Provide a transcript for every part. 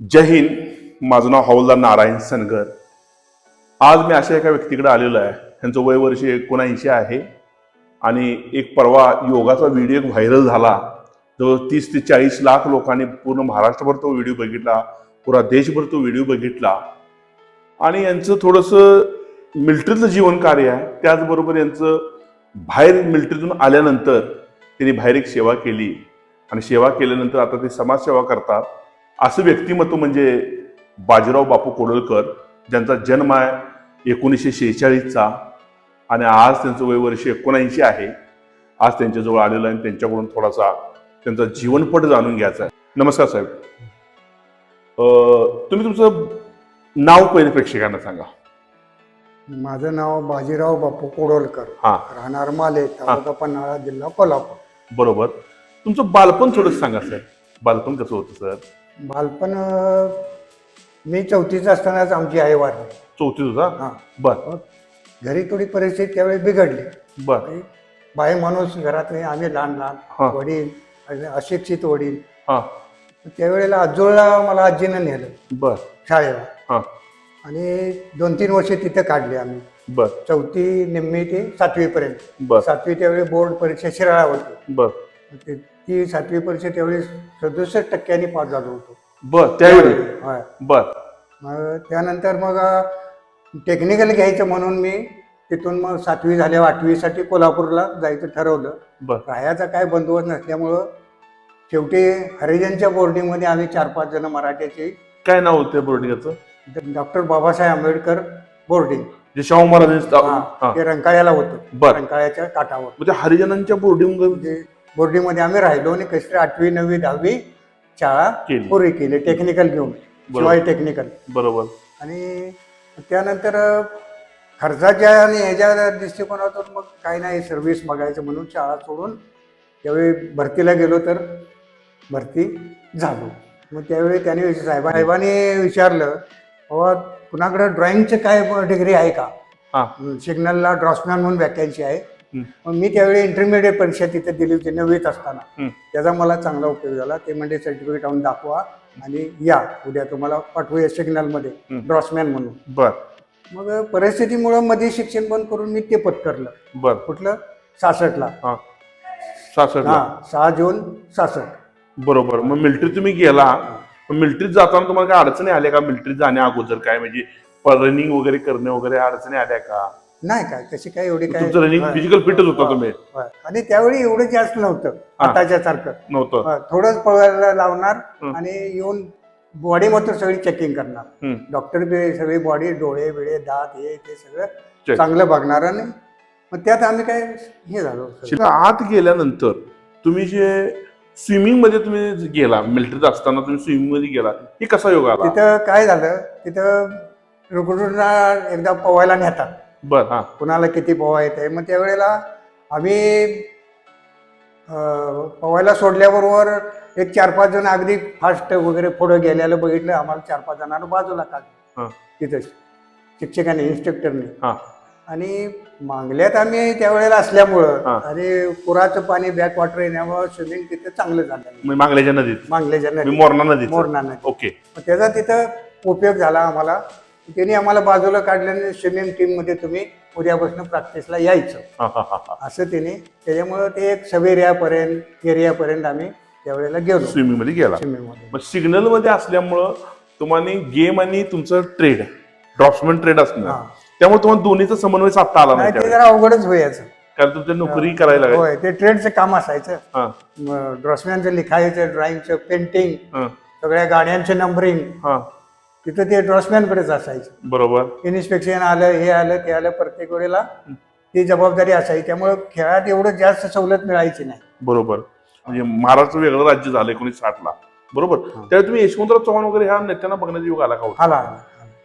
जय हिंद माझं नाव हवलदार नारायण सनगर. आज मी अशा एका व्यक्तीकडे आलेलो आहे. त्यांचं वय वर्ष एकोणऐंशी आहे आणि एक परवा योगाचा व्हिडिओ एक व्हायरल झाला. जवळ तीस ते चाळीस लाख लोकांनी पूर्ण महाराष्ट्रभर तो व्हिडिओ बघितला पुरा देशभर तो व्हिडिओ बघितला. आणि यांचं थोडंसं मिल्ट्रीचं जीवन कार्य आहे. त्याचबरोबर यांचं बाहेर मिल्ट्रीतून आल्यानंतर त्यांनी बाहेर एक सेवा केली. आणि सेवा केल्यानंतर आता ते समाजसेवा करतात. असं व्यक्तिमत्व म्हणजे बाजीराव बापू कोडोलकर ज्यांचा जन्म आहे एकोणीसशे शेहेचाळीसचा आणि आज त्यांचं वय वर्ष एकोणऐंशी आहे. आज त्यांच्याजवळ आलेलं आहे आणि त्यांच्याकडून थोडासा त्यांचा जीवनपट जाणून घ्यायचा आहे. नमस्कार साहेब. तुम्ही तुमचं नाव पहिले प्रेक्षकांना सांगा. माझं नाव बाजीराव बापू कोडोलकर. हा. राहणार माले तालुका पन्हाळा जिल्हा कोल्हापूर. बरोबर. तुमचं बालपण थोडं सांगा सर बालपण कसं होतं सर? बालपण अं, मी चौथीचं असतानाच आमची आई वारली. चौथी तुझा हा. बर. घरी थोडी परिस्थिती त्यावेळी बिघडली. बर. आणि बाई माणूस घरात नाही आम्ही लहान हा. लहान वडील आणि अशिक्षित वडील. हा. त्यावेळेला आजोळला मला आजीनं नेलं. बर. शाळेला. हा. आणि दोन तीन वर्ष तिथे काढली आम्ही. बर. चौथी निम्मी ते सातवीपर्यंत. बर. सातवी त्यावेळी बोर्ड परीक्षा शिराळा होती. बर. ते- ती सातवी परीक्षा त्यावेळी सदुसष्ट टक्क्यांनी पास झालो होतो. बर त्यावेळी? होय. बर. मग त्यानंतर मग टेक्निकल घ्यायचं म्हणून मी तिथून मग सातवी झाल्या आठवीसाठी कोल्हापूरला जायचं ठरवलं. बर. राहायचा काय बंदोबस्त नसल्यामुळं शेवटी हरिजनच्या बोर्डिंगमध्ये आम्ही चार पाच जण मराठ्याचे. काय नाव होतं बोर्डिंगचं? Doctor Babasaheb Ambedkar boarding. जे शाहू हा, हा. ते रंकाळ्याला होतं. बर. रंकाळ्याच्या काठावर. म्हणजे हरिजनांच्या बोर्डिंग म्हणजे बोर्डिंगमध्ये आम्ही राहिलो आणि कशी आठवी नववी दहावी शाळा केली. पुरी केली. टेक्निकल घेऊन. शिवाय टेक्निकल बरोबर. आणि त्यानंतर खर्चाच्या आणि ह्याच्या दृष्टिकोनातून मग काही नाही सर्व्हिस बघायचं म्हणून शाळा सोडून त्यावेळी भरतीला गेलो तर भरती झालो. मग त्यावेळी त्याने साहेबा साहेबांनी विचारलं बाबा कुणाकडं ड्रॉइंगचं काय डिग्री आहे का? हा. सिग्नलला ड्रॉसमॅन म्हणून वॅकन्सी आहे. मग मी त्यावेळी इंटरमिडिएट परीक्षा तिथे दिली होती नववीत असताना. त्याचा मला चांगला उपयोग झाला. ते म्हणजे सर्टिफिकेट आणून दाखवा आणि या. उद्या तुम्हाला पाठवूया सिग्नलमध्ये. ड्रॉसमॅन म्हणून. बर. मग परिस्थितीमुळं मध्ये शिक्षण बंद करून मी ते पत्करलं. बर. कुठलं? सासष्टला हा. सासष्ट हा. सहा जून सासष्ट बरोबर. मग मिलिटरी तुम्ही गेला. मिलिटरीत जाताना तुम्हाला काय अडचणी आल्या का? मिलिटरीत जाण्या अगोदर काय? म्हणजे रनिंग वगैरे करणे वगैरे अडचणी आल्या का? नाही काय तशी काय एवढी काय तुमचं रनिंग होय. फिजिकल फिटच होता. तुम्ही होय. आणि त्यावेळी एवढं जास्त नव्हतं हा. आताच्या सारखं नव्हतं थोडंच पळायला लावणार हं. आणि येऊन बॉडी मात्र सगळी चेकिंग करणार. डॉक्टर बी सगळी बॉडी डोळे बिळे दात हे ते सगळं Check. चांगलं बघणार आणि मग त्यात आम्ही काय हे झालो आत गेल्यानंतर तुम्ही जे स्विमिंगमध्ये तुम्ही गेला मिलिटरीत असताना तुम्ही स्विमिंगमध्ये गेला हे कसा योग आला तिथं काय झालं तिथं रुग्णांना एकदा पोवायला नेतात बर हा. कुणाला किती पोवा येते? मग त्यावेळेला आम्ही पोवायला सोडल्याबरोबर एक चार पाच जण अगदी फास्ट वगैरे पुढं गेलेलं बघितलं. आम्हाला चार पाच जणांना बाजूला हा. काढलं तिथं शिक्षकाने इन्स्ट्रक्टरने आणि मांगल्यात आम्ही त्यावेळेला असल्यामुळं. आणि पुराचं पाणी बॅक वॉटर येण्यामुळं स्विमिंग तिथं चांगलं झालं. मागल्याच्या नदीत. मांगल्याच्या नदीत, मोरणा नदीत. मोरणा नदीत. ओके. त्याचा तिथं उपयोग झाला आम्हाला. त्यांनी आम्हाला बाजूला काढल्याने स्विमिंग टीममध्ये तुम्ही उद्यापासून प्रॅक्टिसला यायचं. हा हा हा हा असं त्याने त्याच्यामुळं ते एक सवेऱ्यापर्यंत एरियापर्यंत आम्ही त्यावेळेला गेलो. स्विमिंगमध्ये गेला. मग सिग्नलमध्ये असल्यामुळं तुम्हाला गेम आणि तुमचं ट्रेड ड्रॉप्समॅन ट्रेड असणार. हा. त्यामुळे तुम्हाला दोन्हीचा समन्वय साधता आला नाही नाही ते त्यावेळी. जरा अवघडच व्हायचं. कारण तुमच्या नोकरी करायला लागेल. होय ते ट्रेडचं काम असायचं. हा. ड्रॉसमॅनचं लिखायचं ड्रॉइंगचं पेंटिंग हा. सगळ्या गाड्यांचं नंबरिंग हा. तिथं ते ड्रॉसमॅनकडेच असायचं. बरोबर. इन्स्पेक्शन आलं हे आलं ते आलं प्रत्येक वेळेला ती जबाबदारी असायची. त्यामुळं खेळात एवढं जास्त सवलत मिळायची नाही. बरोबर. म्हणजे महाराष्ट्र वेगळं राज्य झालं एकोणीस साठ ला बरोबर त्यावेळी तुम्ही यशवंतराव चव्हाण वगैरे ह्या नेत्यांना बघण्याचा योग आला का होता? आला.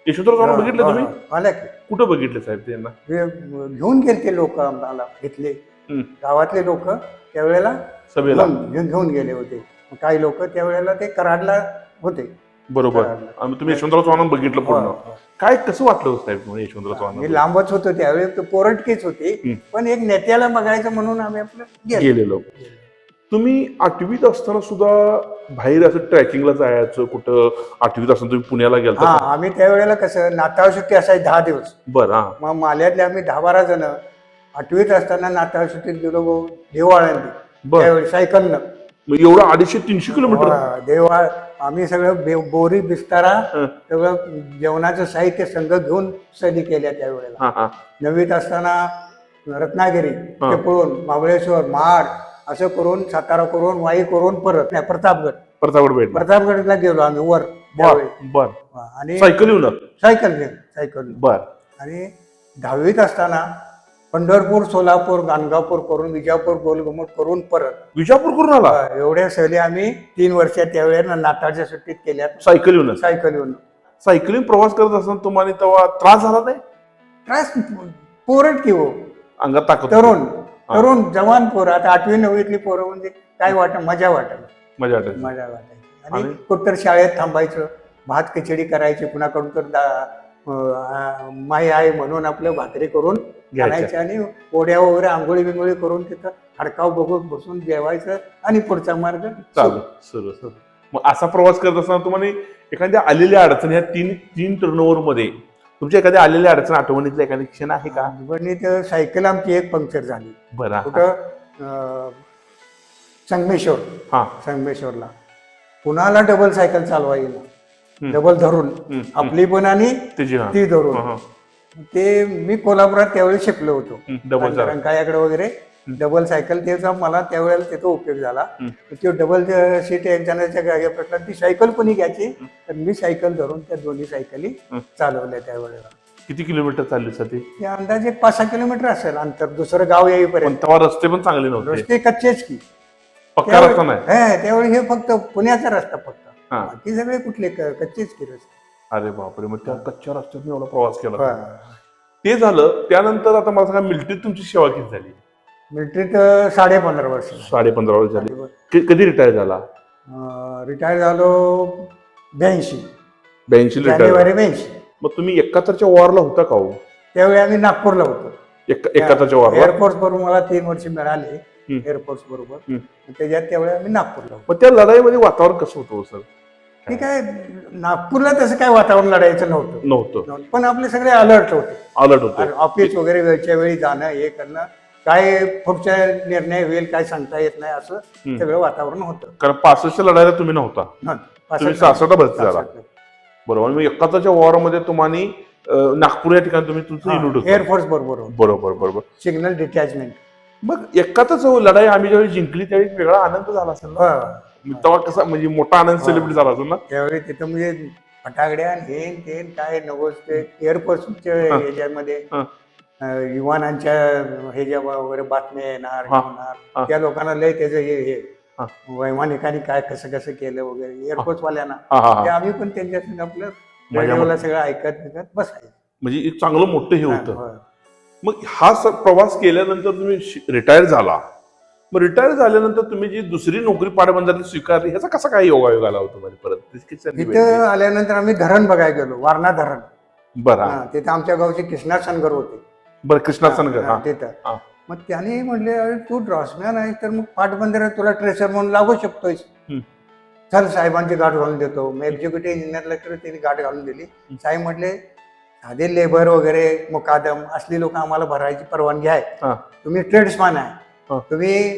यशवंतराव चव्हाण बघितलं तुम्ही? आल्या की. कुठं बघितले साहेब त्यांना हे घेऊन गेले लोक आम्हाला घेतले. हम्म. गावातले लोक त्यावेळेला सभेला. घेऊन घेऊन- घेऊन गेले होते. काही लोक त्यावेळेला ते कराडला होते. बरोबर. आणि तुम्ही यशवंतराव चव्हाण बघितलं पूर्ण. हो, हो. काय कसं वाटलं होतं साहेब तुम्हाला यशवंतराव चव्हाण मी लांबच होतो त्यावेळी तो पोरटकीच होती. हम्म. पण एक नेत्याला बघायचं म्हणून आम्ही आपलं गेलो. गेलेलो. तुम्ही आठवीत असताना सुद्धा बाहेर असं ट्रॅकिंगला जायचं कुठं आठवीत असताना तुम्ही पुण्याला हा गेलता का? आम्ही त्यावेळेला कसं नाताळ सुट्टी असायची दहा दिवस. बरं हा. मग माल्यातले आम्ही दहा बारा जण आठवीत असताना नाताळ सुट्टीत गेलो देवाळ्यांनी बर. त्यावेळी सायकलनं. मग एवढं अडीचशे तीनशे किलोमीटर देवाळ आम्ही सगळं बे- बोरी बिस्तारा हं. सगळं जेवणाचं साहित्य संघ घेऊन सहली केल्या त्यावेळेला हा हा. नववीत असताना रत्नागिरी ते पळून महाबळेश्वर महाड असं करून सातारा करून वाई करून परत नाही प्रतापगड. प्रतापगड भेट प्रतापगडला गेलो आम्ही वर बर त्यावेळी. बर आणि सायकल येऊन सायकल घेऊन सायकल बर. आणि दहावीत असताना पंढरपूर सोलापूर गाणगापूर करून विजापूर गोलघुमट करून परत. विजापूर करून आला? एवढ्या सहली आम्ही तीन वर्षात त्यावेळेला नाताळच्या सुट्टीत केल्या सायकल येऊन सायकल येऊन सायकलिंग प्रवास करत असताना तुम्हाला तेव्हा त्रास झाला नाही? त्रास पोरट की हो? अंगात ताकद तरुण तरुण जवान पोरं. आता आठवी नववीतली पोरं म्हणजे काय वाटत मजा वाटत मजा वाटायची. मजा वाटायची. आणि आणि? कुठतर शाळेत थांबायचं भात खिचडी करायची कुणाकडून तर दा- अं, माई आहे म्हणून आपलं भाकरी करून आणायचे आणि ओढ्या वगैरे आंघोळी बिंगोळी करून तिथं हडकाव बघून बसून जेवायचं आणि पुढचा मार्ग चालू सुरू सुरू. मग असा प्रवास करत असताना तुम्हाला एखाद्या आलेल्या अडचणी ह्या तीन तीन टर्नओव्हरमध्ये तुमच्या एखाद्या आलेल्या अडचण आठवणीतला एखादी क्षण आहे का? आठवणीत सायकल आमची एक पंक्चर झाली. बरं. कुठं संगमेश्वर. हा. संगमेश्वरला. कुणाला डबल सायकल चालवा येईल. डबल धरून. आपली पण आणि ती धरून. ते मी कोल्हापुरात त्यावेळी शिकलो होतो. डबल रंकाळ्याकडे वगैरे डबल सायकल त्याचा मला त्यावेळेला त्याचा उपयोग झाला. तो डबल सीट यांच्या गाड्या प्रकार ती सायकल कोणी घ्यायची. तर मी सायकल धरून त्या दोन्ही सायकली. चालवल्या त्यावेळेला. किती किलोमीटर चालली सर ती? अंदाजे पाच सहा किलोमीटर असेल अंतर. दुसरं गाव येईपर्यंत. रस्ते पण चांगले नव्हते. रस्ते कच्चेच की. पक्का रस्ता नाही. हे, त्यावेळी हे फक्त पुण्याचा रस्ता फक्त. बाकी सगळे कुठले कच्चेच की रस्ते. अरे बापरे मग त्या कच्च्या रस्त्यात एवढा प्रवास केला. ते झालं त्यानंतर आता मला सांगा मिलिटरीत तुमची सेवा किती झाली? मिलिटरीत साडे पंधरा वर्ष साडे पंधरा वर्ष झाली. क- कधी रिटायर झाला? रिटायर झालो ब्याऐंशी. ब्याऐंशी रिटायर जानेवारी ब्याऐंशी. मग तुम्ही एकाहत्तरच्या वॉरला होता का हो? त्यावेळी आम्ही नागपूरला होतो. एक- एकाहत्तरच्या वॉरला एअरफोर्स बरोबर मला तीन वर्ष मिळाले हम्म. एअरफोर्स बरोबर. हम्म. त्याच्यात त्यावेळी आम्ही नागपूरला होतो. मग त्या लढाईमध्ये वातावरण कसं होतं हो, सर? ठीक काय नागपूरला तसं काय वातावरण लढायचं नव्हतं. नव्हतं. पण आपले सगळे अलर्ट होते. अलर्ट होतं. ऑफिस वगैरे वेळच्या वेळी जाणं हे करणं काय पुढचा निर्णय होईल काय सांगता येत नाही असं. सगळं वातावरण होतं. कारण पासष्टच्या लढाईला तुम्ही नव्हता. हं. तुम्ही पासष्ट- सासष्टला भरती झाला पासष्ट. बरोबर. मग एकाहत्तरच्या वॉरमध्ये तुम्हाला नागपूर या ठिकाणी तुम्ही तुमचं हा, एअरफोर्स बरोबर. बरोबर बरोबर. सिग्नल डिटॅचमेंट मग एकाहत्तरच लढाई आम्ही ज्यावेळी जिंकली त्यावेळी वेगळा आनंद झाला असेल ना? तेव्हा कसा म्हणजे मोठा आनंद सेलिब्रेट झाला असेल ना. त्यावेळी तिथं म्हणजे फटाकड्या हेन तेन काय नवस ते एअरफोर्सच्या ह्याच्यामध्ये हा. अं, विमानांच्या ह्याच्या वगैरे बातम्या येणार हा. होणार. हा. त्या लोकांना लय त्याचं हे हे. हा. वैमानिकांनी काय कसं कसं केलं वगैरे एअरफोर्स वाल्यांना हा हा ते हा आम्ही पण त्यांच्यासंग आपलं रेडिओला सगळं ऐकत बिकत बसायचं. म्हणजे एक चांगलं मोठं हे होतं. मग हा प्रवास केल्यानंतर तुम्ही रिटायर झाला. मग रिटायर झाल्यानंतर तुम्ही जी दुसरी नोकरी पाटबंधारी स्वीकारली ह्याचा कसा काय योगायोग आला होता परत? तिथं आल्यानंतर आम्ही धरण बघायला गेलो वारणा धरण. बरं तिथं आमच्या गावचे कृष्णा सनगर होते. बरं कृष्णा सनगर तिथं. मग त्याने म्हणले अरे तू ड्रॉसमॅन आहेस तर मग पाटबंधारे तुला ट्रेसर म्हणून लागू शकतोयस. हम्म. चल साहेबांची गाठ घालून देतो. मग एक्झिक्युटिव्ह इंजिनियरला केलं त्यांनी गाठ घालून दिली. साहेब म्हटले साधे लेबर वगैरे मुकादम असली लोक आम्हाला भरायची परवानगी आहे. तुम्ही ट्रेड्समॅन आहे. तुम्ही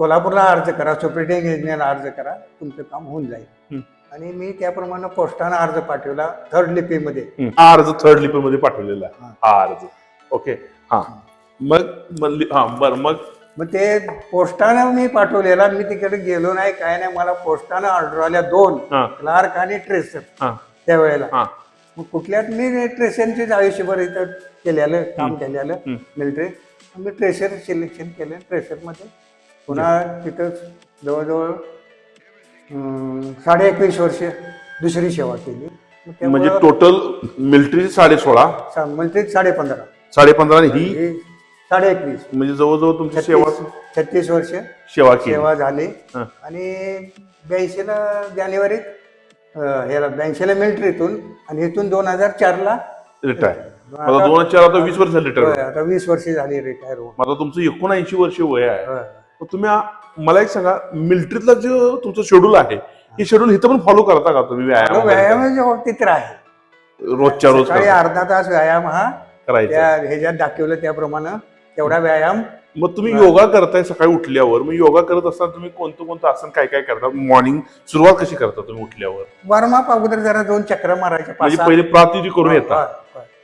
कोल्हापूरला अर्ज करा सुप्रिटेंडिंग इंजिनियर अर्ज करा तुमचं काम होऊन जाईल. आणि मी त्याप्रमाणे पोस्टानं अर्ज पाठवला थर्ड लिपीमध्ये. हा अर्ज थर्ड लिपी मध्ये पाठवलेला आहे. हा. अर्ज. ओके. हा. मग हा बरं मग? मग ते पोस्टानं मी पाठवलेला मी तिकडे गेलो नाही काय नाही मला पोस्टानं ऑर्डर आल्या दोन क्लार्क आणि ट्रेसर हा. त्यावेळेला. हा. मग कुठल्यात मी ट्रेसरचीच आयुष्यभर इथं केलेलं काम केलेलं. मिलिटरी मी ट्रेसर सिलेक्शन केलं ट्रेसरमध्ये पुन्हा तिथं जवळजवळ साडे एकवीस वर्ष दुसरी सेवा केली. म्हणजे टोटल मिलिटरी साडे सोळा? मिलिटरीत साडे पंधरा साडे पंधरा ही? साडे एकवीस म्हणजे जवळजवळ तुमची सेवा छत्तीस वर्ष सेवा सेवा झाली. आणि ब्याऐंशीला जानेवारीत ह्याला ब्याऐंशीला मिलिटरीतून आणि इथून दोन हजार चारला रिटायर दोन हजार चार आता वीस वर्ष रिटायर आता वीस वर्ष झाली रिटायर होऊन. आता तुमचं एकोणऐंशी वर्ष वय आहे. मग तुम्ही मला एक सांगा मिलिटरीतला जो तुमचं शेड्यूल आहे हे शेड्यूल इथं पण फॉलो करता का तुम्ही व्यायाम? व्यायामाच्या बाबतीत तर आहे. रोजच्या रोज? अर्धा तास व्यायाम हा. करायचं. ह्याच्यात दाखवलं त्याप्रमाणे तेवढा व्यायाम. मग तुम्ही योगा करताय सकाळी उठल्यावर मग योगा करत असताना तुम्ही कोणतं कोणतं आसन काय काय करता? मॉर्निंग सुरुवात कशी करता तुम्ही उठल्यावर? वॉर्मअप अगोदर जरा दोन चक्र मारायचे म्हणजे. पहिले प्रातिनिधिक करून हा, येतात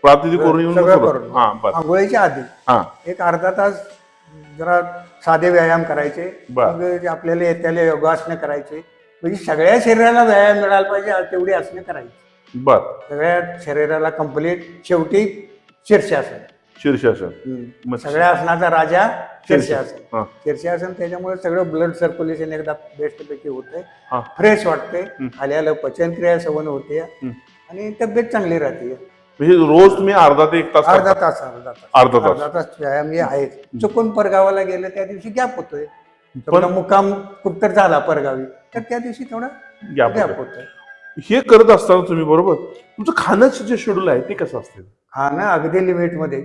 प्रातिनिधिक करून येऊन सगळं. करून. हा बस. आंघोळीच्या आधी. हा. एक अर्धा तास जरा साधे व्यायाम करायचे. बर. मग आपल्याला येत्याला योगासनं करायचे. म्हणजे सगळ्या शरीराला व्यायाम मिळाला पाहिजे तेवढी आसनं करायची. बर. सगळ्या शरीराला कंप्लीट शेवटी शीर्षासन. शीर्षासन. मग सगळ्या आसनाचा राजा शीर्षासन. हा. शीर्षासन त्याच्यामुळे सगळं ब्लड सर्क्युलेशन एकदा बेस्ट पैकी होते हा. फ्रेश वाटते खाल्याला पचनक्रिया सवन होते. आणि तब्येत चांगली राहते. म्हणजे रोज तुम्ही अर्धा ते एक तास अर्धा? तास अर्धा तास. अर्धा तास. अर्धा तास व्यायाम हे आहे. चुकून परगावाला गेलं त्या दिवशी गॅप होतोय. समजा मुक्काम कुठतर झाला परगावी. तर त्या दिवशी थोडा Gap गॅप होतोय. होतोय. हे करत असताना तुम्ही बरोबर तुमचं खाण्याचं जे शेड्यूल आहे ते कसं असते खाणं अगदी लिमिटमध्ये.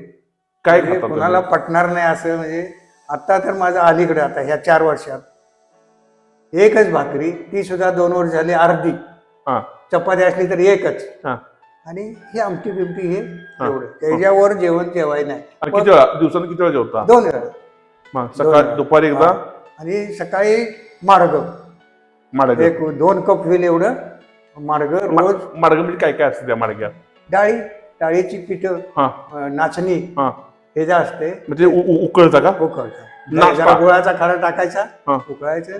काय म्हणजे खाता कोणाला? पटणार नाही असं म्हणजे आता तर माझं अलीकडे आता ह्या चार वर्षात. एकच भाकरी ती सुद्धा दोन वर्ष झाली अर्धी. हा. चपाती असली तर एकच. हा. आणि हे आमटी बिमटी हे. एवढं. त्याच्यावर जेवण जेवाय नाही. आणि किती वेळा? दिवसाला किती वेळा जेवता? दोन वेळा. मग सकाळ दुपारी एकदा? आणि सकाळी मार्ग. माडग एक दोन कप होईल एवढं. मार्ग रोज. माडग म्हणजे काय काय असतं त्या माडग्यात डाळी. डाळीची पिठं. हा. अं, नाचणी. हा. हे जे असते. म्हणजे उ- उ- उकळता का? उकळतं. नाश्ता. जरा गुळाचा खडा टाकायचा. हा. उकळायचं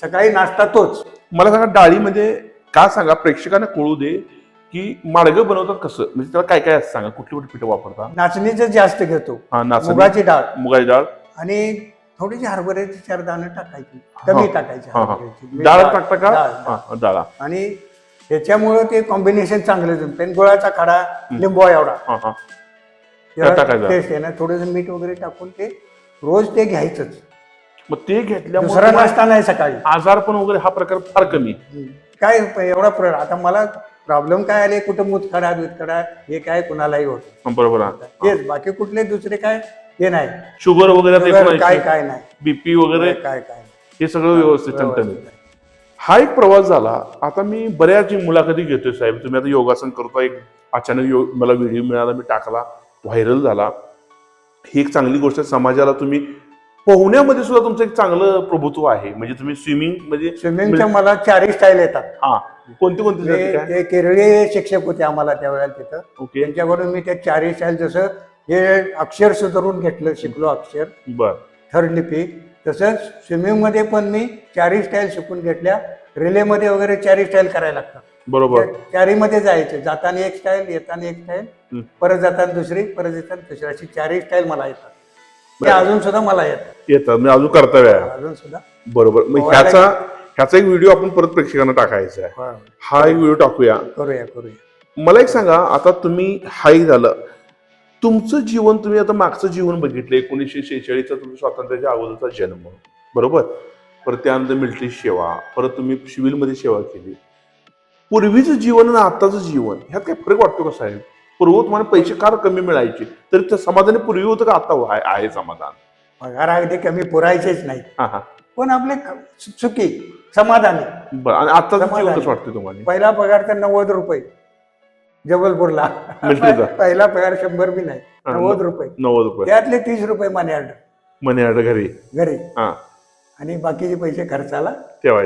सकाळी नाश्ता तोच. मला सांगा डाळी म्हणजे का सांगा? प्रेक्षकांना कळू दे. की माडगं बनवतात कसं? म्हणजे त्याला काय काय असतं सांगा? कुठली कुठली पिठं वापरता नाचणीचं जास्त घेतो. हा नाचणी. मुगाची डाळ. मुगाची डाळ. आणि थोडीशी हरभऱ्याची चार दाणं टाकायची. कमी. टाकायची हा हा. हरभऱ्याची. डाळ टाकता का? डाळ. हा डाळा. आणि त्याच्यामुळं ते कॉम्बिनेशन चांगलं जमतं. आणि गुळाचा खडा लिंबू एवढा. हा हा. टाकायचं. टेस्ट आहे ना थोडंसं मीठ वगैरे टाकून ते रोज ते घ्यायचंच. मग ते घेतल्यामुळे दुसरा तुम्हाला नाश्ता नाही सकाळी. आजारपण वगैरे हा प्रकार फार कमी काय एवढा प्र आता मला प्रॉब्लेम काय आले कुठं मुतखडा दुधखडा हे काय कुणालाही होत बरोबर. तेच बाकी कुठले दुसरे काय? हे नाही. शुगर वगैरे काय काय नाही. बीपी वगैरे काय काय नाही. हे सगळं व्यवस्थित टणटणीत हा एक प्रवास झाला. आता मी बऱ्याच मुलाखती घेतोय साहेब. तुम्ही आता योगासन करता एक अचानक योग मला व्हिडिओ मिळाला मी टाकला. व्हायरल झाला. ही एक चांगली गोष्ट आहे. समाजाला तुम्ही पोहण्यामध्ये सुद्धा तुमचं एक चांगलं प्रभुत्व आहे. म्हणजे तुम्ही स्विमिंग म्हणजे स्विमिंगच्या मला चारही स्टाईल येतात. हा. कोणती कोणती ते केरळी शिक्षक होते आम्हाला त्यावेळेला तिथं. ओके. त्यांच्याकडून मी त्या चारही स्टाईल जसं हे अक्षर सुधारून घेतलं शिकलो अक्षर. बर. थर्ड लिपी. तसंच स्विमिंगमध्ये पण मी चारही स्टाईल शिकून घेतल्या. रिलेमध्ये वगैरे चारही स्टाईल करायला लागतात. बरोबर. चारीमध्ये जायचं. जाताना एक स्टाईल येताना एक स्टाईल. परत जाताना दुसरी परत येताना दुसरी अशी चारही स्टाईल मला येतात. ते अजून सुद्धा मला येतात येतात मी अजून कर्तव्य आहे. अजून सुद्धा. बरोबर. मग पोहायला ह्याचा ह्याचा एक व्हिडिओ आपण परत प्रेक्षकांना टाकायचा आहे. हा. एक व्हिडिओ टाकूया. करूया करूया. मला एक सांगा आता तुम्ही हाई झालं. तुमचं जीवन तुम्ही आता मागचं जीवन बघितलं. एकोणीसशे शेहेचाळीसचा तुमच्या स्वातंत्र्याच्या अगोदरचा जन्म. बरोबर? परत त्यानंतर मिलिटरी सेवा. परत तुम्ही सिव्हिलमध्ये सेवा केली. पूर्वीचं जीवन आणि आताचं जीवन ह्यात काही फरक वाटतो का साहेब? पूर्वी तुम्हाला पैसे फार कमी मिळायचे? तरी त्या समाधानी पूर्वी होतं का आता आहे- समाधान? पगार अगदी कमी पुरायचेच नाही. पण आपले क- सुखी समाधानी. आणि. कसं वाटतं तुम्हाला? पहिला पगार तर नव्वद रुपये. जबलपूरला? पहिला पगार शंभर बी नाही. नव्वद रुपये. नव्वद रुपये. त्यातले तीस रुपये मनी ऑर्डर मनी ऑर्डर घरी. घरी. हा. आणि बाकीचे पैसे खर्चाला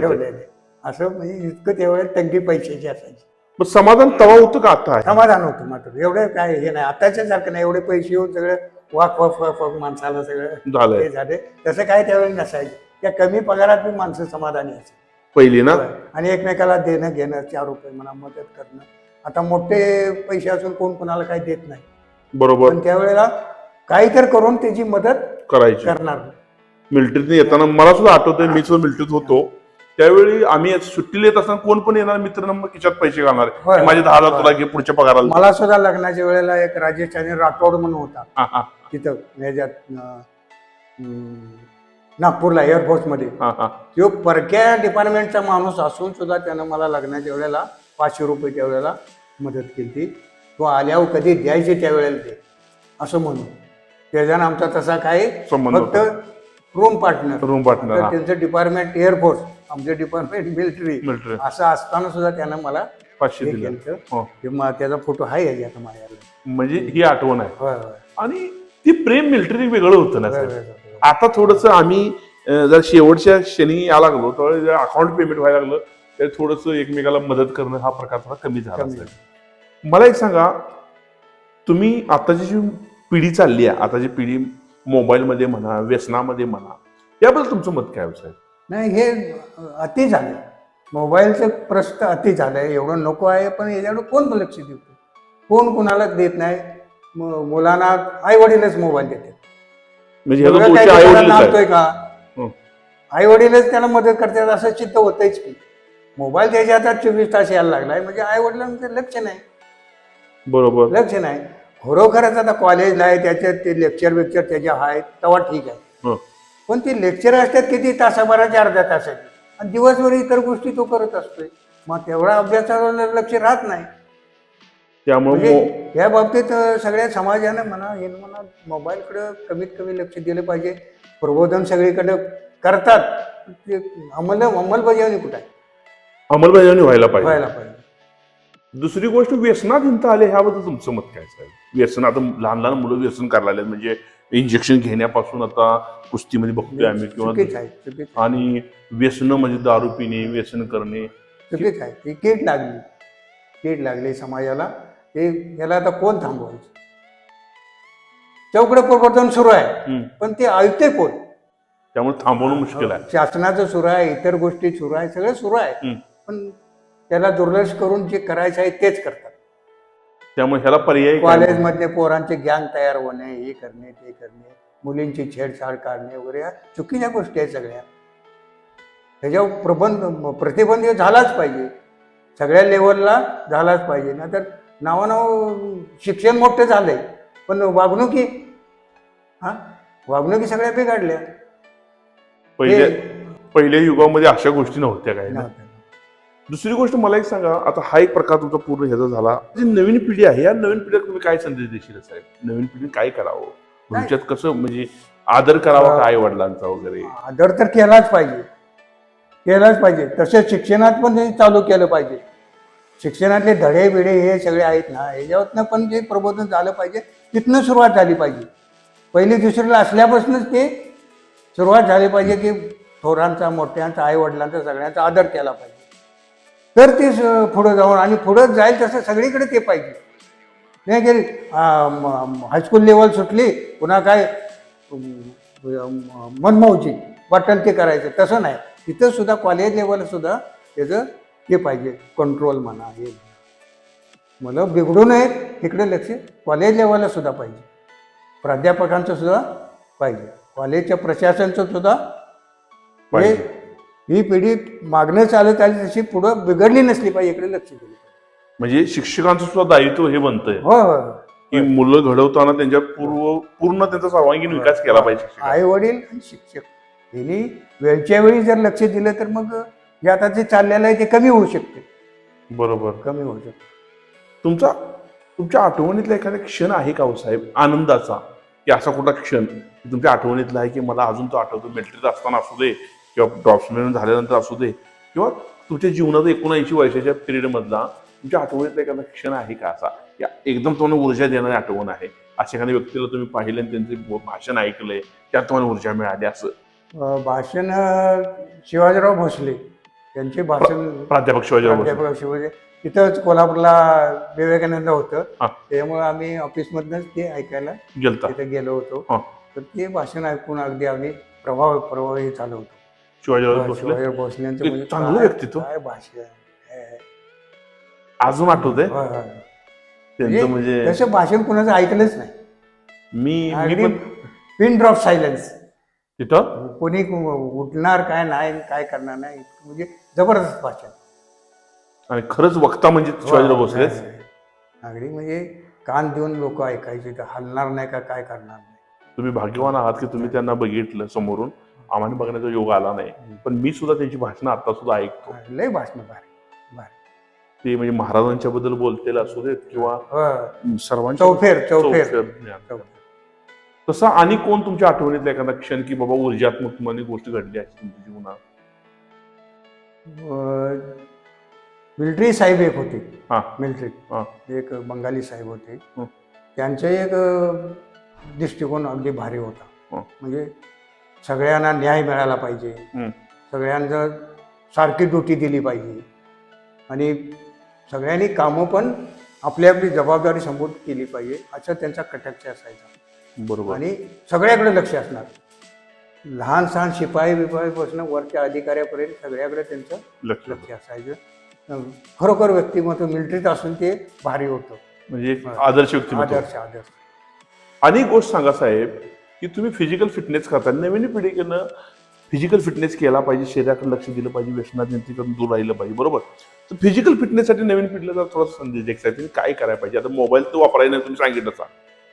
ठेवलेले. असं म्हणजे इतकं त्यावेळेस टंकी पैशाची असायची. मग समाधान तवा होतं का आता? आहे समाधान होतं मात्र. एवढं काय हे नाही. आताच्या सारखं नाही. एवढे पैसे येऊन सगळं वाक वाक वाक वाक माणसाला सगळं झालंय. हे झाले. तसं काय त्यावेळी नसायचं. त्या कमी पगारात बी माणसं समाधानी असायची. पहिली ना? आणि एकमेकाला देणं घेणं चार रुपये म्हणा मदत करणं. आता मोठे पैसे असून कोण कोणाला काही देत नाही. बरोबर. पण त्यावेळेला काही तर करून त्याची मदत करायची. करणार. मिलिटरीत येताना मला सुद्धा आठवतंय मी सुद्धा मिलिटरीत होतो. त्यावेळी आम्ही सुट्टीला येत असताना कोण पण येणार मित्र मग खिशात पैसे घालणार. होय. माझे दहा हजार तुला घे पुढच्या पगाराला. मला सुद्धा लग्नाच्या वेळेला एक राजस्थानी राठोड म्हणून होता. हा, हा, तिथं ह्याच्यात अं, हम्म, नागपूरला एअरफोर्समध्ये. हा, हा. तो परक्या डिपार्टमेंटचा माणूस असून सुद्धा त्यानं मला लग्नाच्या वेळेला पाचशे रुपये त्या वेळेला मदत केली तो आल्यावर कधी द्यायचे त्यावेळेला ते असं म्हणून. त्याच्यानं आमचा तसा काही संबंध फक्त रूम पार्टनर रूम पार्टनर त्यांचं डिपार्टमेंट एअरफोर्स. आमचं डिपार्टमेंट मिलिटरी मिलिटरी असं असताना सुद्धा त्यानं मला पाचशे हे दिले. केलं. हो. त्याचा फोटो आहे याच्यात माझ्याकडे. म्हणजे ही आठवण आहे. होय होय. आणि ती प्रेम मिलिटरी वेगळं होतं ना होय, सर? होय, होय. आता थोडस आम्ही अं, जर शेवटच्या क्षणी या लागलो त्यावेळी अकाउंट पेमेंट व्हायला लागलं तर थोडस एकमेकाला मदत करणं हा प्रकार थोडा कमी झाला कमी. मला एक सांगा तुम्ही आताची जी पिढी चालली आहे आताची पिढी मोबाईलमध्ये म्हणा व्यसनामध्ये म्हणा याबद्दल तुमचं मत काय आहे, साहेब नाही हे अति झालं. मोबाईलचं प्रश्न अति झालंय एवढं नको आहे पण याच्याकडे कोण लक्ष देतो कोण कोणाला देत नाही? मुलांना आई वडीलच मोबाईल देतात. म्हणजे आहे का? हं. आई वडीलच त्याला मदत करतात असं चित्त होतंच की. मोबाईल त्याच्या हातात चोवीस तास यायला लागलाय. म्हणजे आई वडिलांचं लक्ष नाही. बरोबर. लक्ष नाही. खरोखरच आता कॉलेजला आहे त्याच्यात ते लेक्चर वेक्चर त्याच्या आहेत तेव्हा ठीक आहे. पण ते लेक्चर असतात किती? तासाभराचे अर्ध्या तासाचे. आणि दिवसभर इतर गोष्टी तो करत असतोय. मग तेवढा अभ्यासावर लक्ष राहत नाही. त्यामुळे म्हणजे या बाबतीत सगळ्या समाजानं म्हणा हे म्हणा मोबाईलकडे कमीत कमी लक्ष दिलं पाहिजे. प्रबोधन सगळीकडे करतात. ते अंमल अंमलबजावणी कुठं आहे? अंमलबजावणी व्हायला पाहिजे. व्हायला पाहिजे. दुसरी गोष्ट व्यसनात हिंता आले ह्याबद्दल तुमचं मत काय साहेब? व्यसन आता लहान लहान मुलं व्यसन करायला म्हणजे इंजेक्शन घेण्यापासून आता कुस्तीमध्ये बघतोय आम्ही किंवा चुकीच आहे चुकीच आणि व्यसन म्हणजे दारू पिणे व्यसन करणे. चुकीच आहे. ती कीड लागली. कीड लागली समाजाला. हे याला आता कोण थांबवायचं? चौकडे प्रवर्तन सुरू आहे. हम्म. पण ते ऐकते कोण? त्यामुळे थांबवणं मुश्किल आहे. शासनाचं सुरू आहे इतर गोष्टी सुरू आहे सगळं सुरू आहे. हम्म. पण त्याला दुर्लक्ष करून जे करायचं आहे तेच करतात. त्यामुळे ह्याला पर्याय? कॉलेजमधले पोरांचे गँग तयार होणे हे करणे ते करणे मुलींची छेडछाड काढणे वगैरे या चुकीच्या गोष्टी आहेत सगळ्या. त्याच्यावर प्रबंध प्रतिबंध झालाच पाहिजे. सगळ्या लेवलला झालाच पाहिजे. नाहीतर नावानाव शिक्षण मोठं झालंय. पण वागणुकी हा? वागणुकी सगळ्या बिघडल्या. पहिल्या पहिल्या युगामध्ये अशा गोष्टी नव्हत्या काय. दुसरी गोष्ट मला एक सांगा आता हा एक प्रकार तुमचा पूर्ण ह्याचा झाला. जी नवीन पिढी आहे या नवीन पिढीला तुम्ही काय संदेश देशील साहेब? नवीन पिढी काय करावं? भविष्यात कसं म्हणजे आदर करावा काय वडिलांचा वगैरे? आदर तर केलाच पाहिजे. केलाच पाहिजे. तसेच शिक्षणात पण ते चालू केलं पाहिजे. शिक्षणातले धडे बिडे हे सगळे आहेत ना ह्याच्यावरनं पण जे प्रबोधन झालं पाहिजे तिथनं सुरुवात झाली पाहिजे. पहिली दुसरीला असल्यापासूनच ते सुरुवात झाली पाहिजे की थोरांचा मोठ्यांचा आई वडिलांचा सगळ्यांचा आदर केला पाहिजे. तर ते स- पुढं जाऊन आणि पुढं जाईल तसं सगळीकडे ते पाहिजे. नाही की हायस्कूल लेवल सुटली पुन्हा काय अम, मनमौजी वाटण ते करायचं तसं नाही. तिथं सुद्धा कॉलेज लेवल सुद्धा त्याचं ते पाहिजे कंट्रोल म्हणा हे मुलं बिघडू नयेत इकडे लक्ष कॉलेज लेवलला सुद्धा पाहिजे. प्राध्यापकांचं सुद्धा पाहिजे. कॉलेजच्या प्रशासनचं सुद्धा हे पिढी मागणं चालत आली तशी पुढं बिघडली नसली पाहिजे इकडे लक्ष दिलं म्हणजे शिक्षकांचं सुद्धा दायित्व हे बनतंय. हो हो. की मुलं घडवताना त्यांच्या पूर्व पूर्ण त्यांचा सर्वांगीण विकास केला पाहिजे. आई वडील आणि शिक्षक यांनी वेळच्या वेळी जर लक्ष दिलं तर मग जे आता जे चाललेलं आहे ते कमी होऊ शकते. बरोबर. कमी होऊ शकते. तुमचा तुमच्या आठवणीतला एखादा क्षण आहे का हो साहेब? आनंदाचा की असा कुठला क्षण की तुमच्या आठवणीतला आहे की मला अजून तो आठवतो मिलिटरीत असताना असू दे किंवा ड्रॉप्समॅन झाल्यानंतर असू दे किंवा तुमच्या जीवनात एकोणऐंशी वर्षाच्या पिरियड मधला तुमच्या आठवणीतला एखादा क्षण आहे का असा? या एकदम तुम्हाला ऊर्जा देणारी आठवण आहे. अशा एखाद्या व्यक्तीला तुम्ही पाहिलं आणि त्यांचे भाषण ऐकलंय त्यात तुम्हाला ऊर्जा मिळाली असं? भाषण शिवाजीराव भोसले त्यांचे भाषण प्राध्यापक शिवाजीराव. प्राध्यापक शिवाजी तिथंच कोल्हापूरला विवेकानंद होतं. त्यामुळे आम्ही ऑफिसमधनंच ते ऐकायला तिथे गेलो होतो. तर ते भाषण ऐकून अगदी आम्ही प्रभाव प्रभावित झालो होतो. शिवाजीराव भोसले. शिवाजीराव म्हणजे चांगलं काय- व्यक्तित्व. काय भाषण काय- अजून आठवतंय? होय, होय. त्यांचं म्हणजे तसं भाषण कुणाचं ऐकलंच नाही. मी मी अगदी पण पिन ड्रॉप सायलन्स तिथं? कोणी उठणार काय नाही काय करणार नाही म्हणजे जबरदस्त भाषण. आणि खरंच वक्ता म्हणजे शिवाजीराव भोसले? अगदी म्हणजे कान देऊन लोक ऐकायचे हलणार नाही का काय करणार नाही. तुम्ही भाग्यवान आहात की तुम्ही त्यांना बघितलं समोरून? आम्हाला बघण्याचा योग आला नाही. पण मी सुद्धा त्यांची भाषणं आता सुद्धा ऐकतो. लय भाषण ते म्हणजे महाराजांच्या बद्दल बोलतेला असू देत किंवा. सर्वांच्या चौफेर चौफेर. तसा आणि कोण तुमच्या आठवणीतला एखादा क्षण की बाबा ऊर्जात्मक तुम्हाला गोष्ट घडली अशी तुमच्या जीवनात? मिलिटरी साहेब एक होते. हा. मिलिटरी. हा. एक बंगाली साहेब होते. त्यांचा एक दृष्टिकोन अगदी भारी होता. म्हणजे सगळ्यांना न्याय मिळाला पाहिजे. सगळ्यांना सारखी ड्युटी दिली पाहिजे. आणि सगळ्यांनी कामं पण आपली आपली जबाबदारी समोर केली पाहिजे असा त्यांचा कटाक्ष असायचा. बरोबर. आणि सगळ्याकडे लक्ष असणार. लहान सहान शिपाई बिपाईपासून वरच्या अधिकाऱ्यापर्यंत सगळ्याकडे त्यांचं लक्ष. लक्ष असायचं. खरोखर व्यक्तिमत्व मिलिटरीत असून ते भारी होतं. म्हणजे आदर्श आदर्श आदर्श. आणि एक गोष्ट सांगा साहेब की तुम्ही फिजिकल फिटनेस करता नवीन पिढीकडनं फिजिकल फिटनेस केला पाहिजे शरीराकडे लक्ष दिलं पाहिजे व्यसनाजंतीकडून दूर राहिलं पाहिजे बरोबर? तर फिजिकल फिटनेससाठी नवीन पिढीला जर थोडासा संदेश द्यायचा आहे, काय करायला पाहिजे? आता मोबाईल तर वापरायला नाही तुम्ही सांगितलं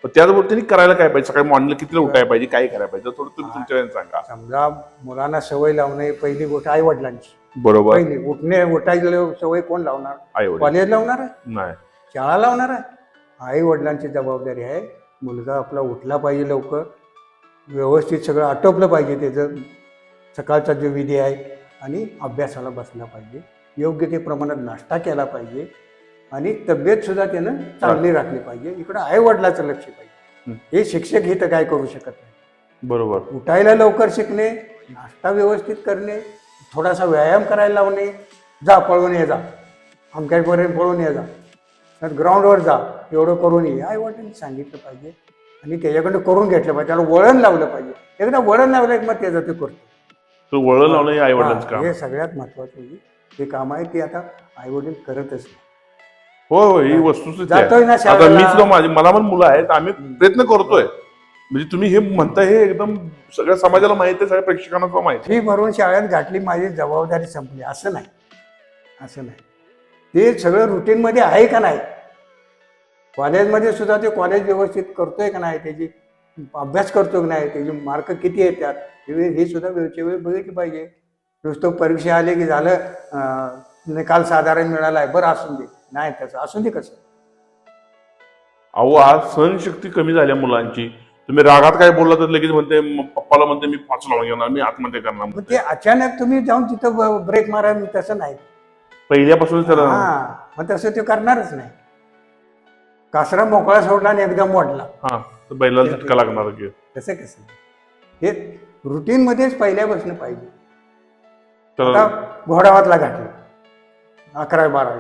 पण त्याचबरोबर त्यांनी करायला काय पाहिजे? सकाळी मॉर्निंगला कितीला उठायला पाहिजे? काय करायला पाहिजे? थोडं तुम्ही तुमच्या सांगा. समजा मुलांना सवय लावणे पहिली गोष्ट आई वडिलांची बरोबर. पहिली उठणे उठायला सवय कोण लावणार? कॉलेज लावणार? आहे नाही. शाळा लावणार? आहे आई वडिलांची जबाबदारी आहे मुलगा आपला उठला पाहिजे लवकर. व्यवस्थित सगळं आटोपलं पाहिजे त्याचं सकाळचा जो विधी आहे आणि अभ्यासाला बसला पाहिजे. योग्य ते प्रमाणात नाश्ता केला पाहिजे आणि तब्येतसुद्धा त्यानं चांगली राखली पाहिजे. इकडं आई वडिलाचं लक्ष पाहिजे. हे. शिक्षक हे तर काय करू शकत नाही. बरोबर. उठायला लवकर शिकणे नाश्ता व्यवस्थित करणे थोडासा व्यायाम करायला लावणे जा पळून ये जा. अमक्यापर्यंत पळून ये जा. तर ग्राउंडवर जा. एवढं करून ये. आई वडिलांनी सांगितलं पाहिजे. आणि त्याच्याकडनं करून घेतलं पाहिजे. त्याला वळण लावलं पाहिजे. एकदा वळण लावलं की मग त्याचं ते करतो. वळण लावणं हे आई वडिलांचं हा, काम. हे सगळ्यात महत्वाचं ते काम आहे ते आता आई वडील करतच हो हो ही. जातोय ना माझी मला पण मुलं आहेत आम्ही प्रयत्न करतोय. म्हणजे तुम्ही हे म्हणताय हे एकदम सगळ्या समाजाला माहिती आहे सगळ्या प्रेक्षकांना सुद्धा माहिती फी भरून शाळेत घातली माझी जबाबदारी संपली. असं नाही. असं नाही. ते सगळं रुटीनमध्ये आहे का नाही? कॉलेजमध्ये सुद्धा ते कॉलेज व्यवस्थित करतोय का नाही त्याची अभ्यास करतो की नाही त्याचे मार्क किती येतात हे हे सुद्धा वेळच्या वेळ बघितलं पाहिजे. नुसतं परीक्षा आले की झालं निकाल साधारण मिळाला आहे बरं असून दे. नाही तसं असून दे कसं? अहो आज सहनशक्ती कमी झाल्या मुलांची. तुम्ही रागात काय बोलला तर लगेच म्हणते पप्पाला म्हणते मी पाच लावून घेणार मी आतमध्ये करणार. ते अचानक तुम्ही जाऊन तिथं ब्रेक मारा तसं नाही. हा मग तसं ते करणारच नाही. कासरा मोकळा सोडला आणि एकदम मोडला हा तर बैलाला झटका लागणार की तसं कसं? हे रुटीन मध्येच पहिल्यापासून पाहिजे. तर आता घोडावतला घातलं. अकरा बारा.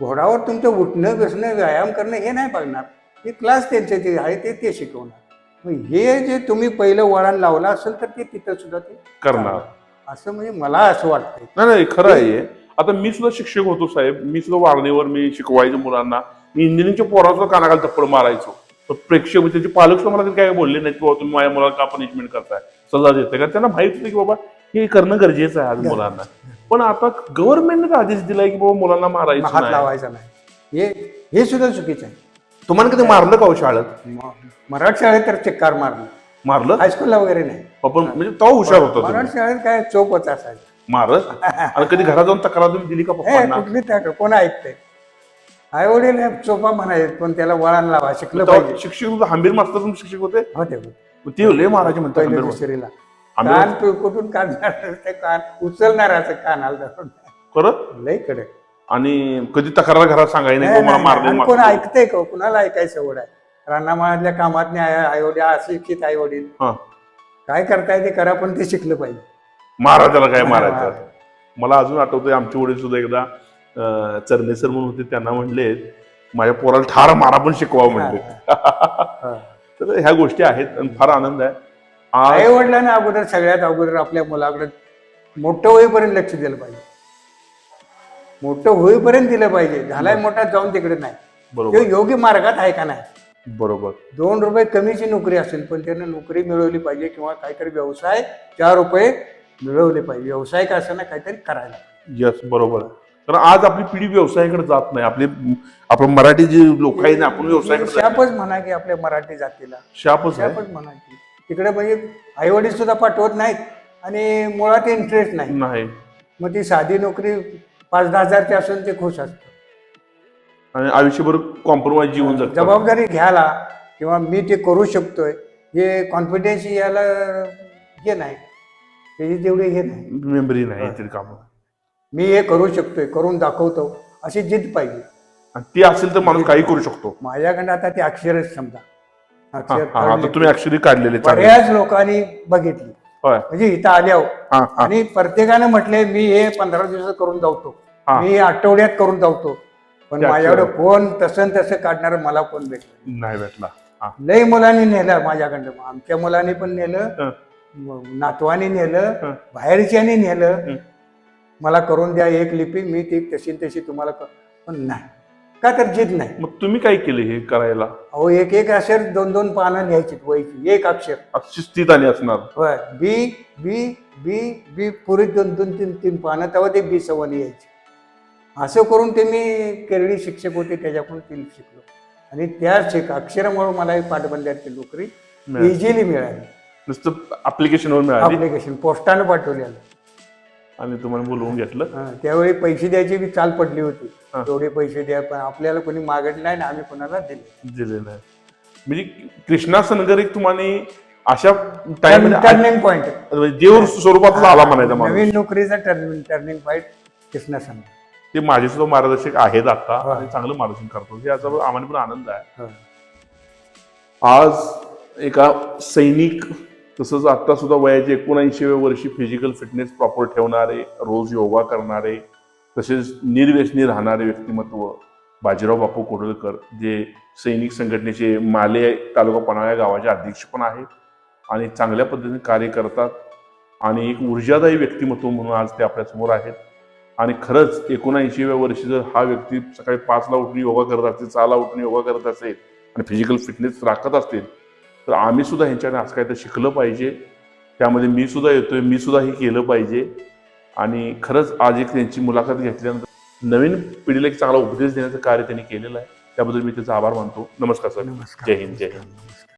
घोडावर तुमचं उठणं बसणं व्यायाम करणं हे नाही बघणार. हे क्लास त्यांचे ते आहे ते ते शिकवणार. मग हे जे तुम्ही पहिलं वळण लावलं असेल तर ते तिथं सुद्धा ते करणार. असं म्हणजे मला असं वाटतंय. नाही नाही खरं आहे. हे. आता मी सुद्धा शिक्षक होतो साहेब. मी सुद्धा वारणीवर मी शिकवायचो मुलांना. मी इंजिनिअरिंगच्या पोराचं कानाखाली थप्पड मारायचो. तर प्रेक्षक म्हणजे त्याचे पालक सुद्धा मला काय बोलले नाही की बाबा तुम्ही? माझ्या मुलाला का पनिशमेंट करताय? सजा देताय कारण त्यांना माहीत होतं की बाबा हे करणं गरजेचं आहे आज मुलांना. पण आता गव्हर्नमेंटने आदेश दिलाय की बाबा मुलांना मारायचं हात नाही. लावायचा नाही. हे हे सुद्धा चुकीचं आहे. तुम्हाला कधी मारलं का हो शाळेत? मराठी शाळेत तर चिक्कार मारली. मारलं? हायस्कूलला वगैरे नाही. आपण म्हणजे तो हुशार होता तुम्ही. मराठी शाळेत काय चोपच असायचं. मारत? आणि कधी घरात जाऊन तक्रार तुम्ही दिली का हे कुठली त्या कोण ऐकते आई वडील चोपा म्हणायचे पण त्याला वळण लावा शिकलं पाहिजे. शिक्षक होते, हंबीर मास्तर तुमचे शिक्षक होते? होते. मग ते लय मारायचे म्हणतात. दुसरीला. कान कुठून काढणार? ते कान उचलणार असं कानाला धरून. परत लई कडे आणि कधी तक्रार घरात सांगायला नाही "बाबा, मला मारले कोण ऐकतंय का? कुणाला ऐकायचं एवढं? आहे रानामाळ्यातल्या कामात आई वडील अशिक्षित आई वडील. हा. काय करताय ते करा पण ते शिकलं पाहिजे. त्याला काय मारायचं? मारा. मला अजून आठवतंय आमचे वडील सुद्धा एकदा अं, चरनेसर म्हणून होते त्यांना म्हणले माझ्या पोराला ठार मारा पण शिकवा म्हणले. तर ह्या गोष्टी आहेत आणि फार आनंद आहे. आई वडिलांना अगोदर सगळ्यात अगोदर आपल्या मुलाकडे मोठं होईपर्यंत लक्ष दिलं पाहिजे. मोठं होईपर्यंत दिलं पाहिजे. झालाय मोठा जाऊन तिकडे नाही. बरोबर. योग्य मार्गात आहे का नाही? बरोबर. दोन रुपये कमीची नोकरी असेल पण त्यानं नोकरी मिळवली पाहिजे किंवा काहीतरी व्यवसाय चार रुपये मिळवले पाहिजे. व्यवसाय का असं ना काहीतरी करायला. यस बरोबर. कारण आज आपली पिढी व्यवसायाकडे जात नाही. आपली आपण मराठी जी लोक आहेत ना आपण व्यवसायाकडे जात नाही. शापच म्हणा की आपल्या मराठी जातीला. शापच आहे. शापच म्हणा की. तिकडे म्हणजे आई वडील सुद्धा पाठवत नाहीत आणि मुळात इंटरेस्ट नाही. नाही. मग ती साधी नोकरी पाच दहा हजारची असून ते खुश असतं. आणि आयुष्यभर कॉम्प्रोमाइज जीवन जगतात जबाबदारी घ्यायला किंवा मी ते करू शकतोय हे कॉन्फिडन्स याला हे नाही. त्याची तेवढी हे नाही. मेमरी नाही तरी काम. मी हे करू शकतोय करून दाखवतो अशी जिद्द पाहिजे आणि ती असेल तर माणूस काही करू शकतो माझ्याकडे आता ते अक्षरच समजा हा, अक्षर हा, आता. तुम्ही ऍक्च्युली काढलेले चांगले. बऱ्याच लोकांनी बघितली होय म्हणजे इथं आल्यावर हा हा आणि प्रत्येकाने म्हटले मी हे पंधरा दिवसात करून जावतो हा. मी हे आठवड्यात करून जावतो पण ते माझ्याकडे अक्षर. कोण तसं न तसं काढणार मला कोण भेटलं नाही भेटला हा लई मुलांनी नेलं माझ्याकडं आमच्या मुलांनी पण नेलं हं. नातवानी नेलं हं. बाहेरच्यानी नेलं हं. मला करून द्या एक लिपी मी ती तशी तशी तुम्हाला पण नाही. का तर जिद नाही. मग तुम्ही काय केले हे करायला? अहो एक एक अक्षर दोन दोन पानं लिहायची वयची एक अक्षर. शिस्तीत आणि असणार. होय. बी बी बी बी पुरी दोन दोन तीन तीन पानं तेव्हा ते बी सव्वा लिहायची असं करून ते मी केरळी शिक्षक होते त्याच्याकडून ते शिकलो. आणि त्या शिक अक्षरामुळे मला पाटबंधाची नोकरी मिळाली. इझिली मिळाली. नुसतं ऍप्लिकेशनवर मिळाली? अप्लिकेशन पोस्टानं पाठवलेलं आणि तुम्हाला बोलवून घेतलं. हं, त्यावेळी पैसे द्यायची बी चाल पडली होती. हा. तेवढे पैसे द्या पण आपल्याला कोणी मागत नाही ना आम्ही कोणाला दिले दिले नाही. म्हणजे कृष्णा सनगर एक तुम्हाला अशा टाइम टर्निंग पॉईंट देव स्वरूपातच आला म्हणायचा माणूस. नवीन नोकरीचा टर्निंग टर्निंग पॉईंट कृष्णा संघ ते माझे सुद्धा मार्गदर्शक आहेत आता. हा. आणि चांगलं मार्गदर्शन करतो याचा आम्हाला पण आनंद आहे. आज एका सैनिक तसंच आत्तासुद्धा वयाचे एकोणऐंशीव्या वर्षी फिजिकल फिटनेस प्रॉपर ठेवणारे रोज योगा करणारे तसेच निर्व्यसनी राहणारे व्यक्तिमत्व बाजीराव बापू कोडलकर जे सैनिक संघटनेचे माले तालुका पन्हाळ्या गावाचे अध्यक्ष पण आहेत आणि चांगल्या पद्धतीने कार्य करतात आणि एक ऊर्जादायी व्यक्तिमत्व म्हणून आज ते आपल्यासमोर आहेत. आणि खरंच एकोणऐंशीव्या वर्षी जर हा व्यक्ती सकाळी पाचला उठून योगा करत असेल सहाला उठून योगा करत असेल आणि फिजिकल फिटनेस राखत असतील तर आम्ही सुद्धा ह्यांच्याकडे असं काय तर शिकलं पाहिजे. त्यामध्ये मी सुद्धा येतोय मी सुद्धा हे केलं पाहिजे. आणि खरंच आज एक त्यांची मुलाखत घेतल्यानंतर नवीन पिढीला एक चांगला उपदेश देण्याचं कार्य त्यांनी केलेलं आहे. त्याबद्दल मी त्याचा आभार मानतो. नमस्कार सर. नमस्कार. जय हिंद जय हिंद.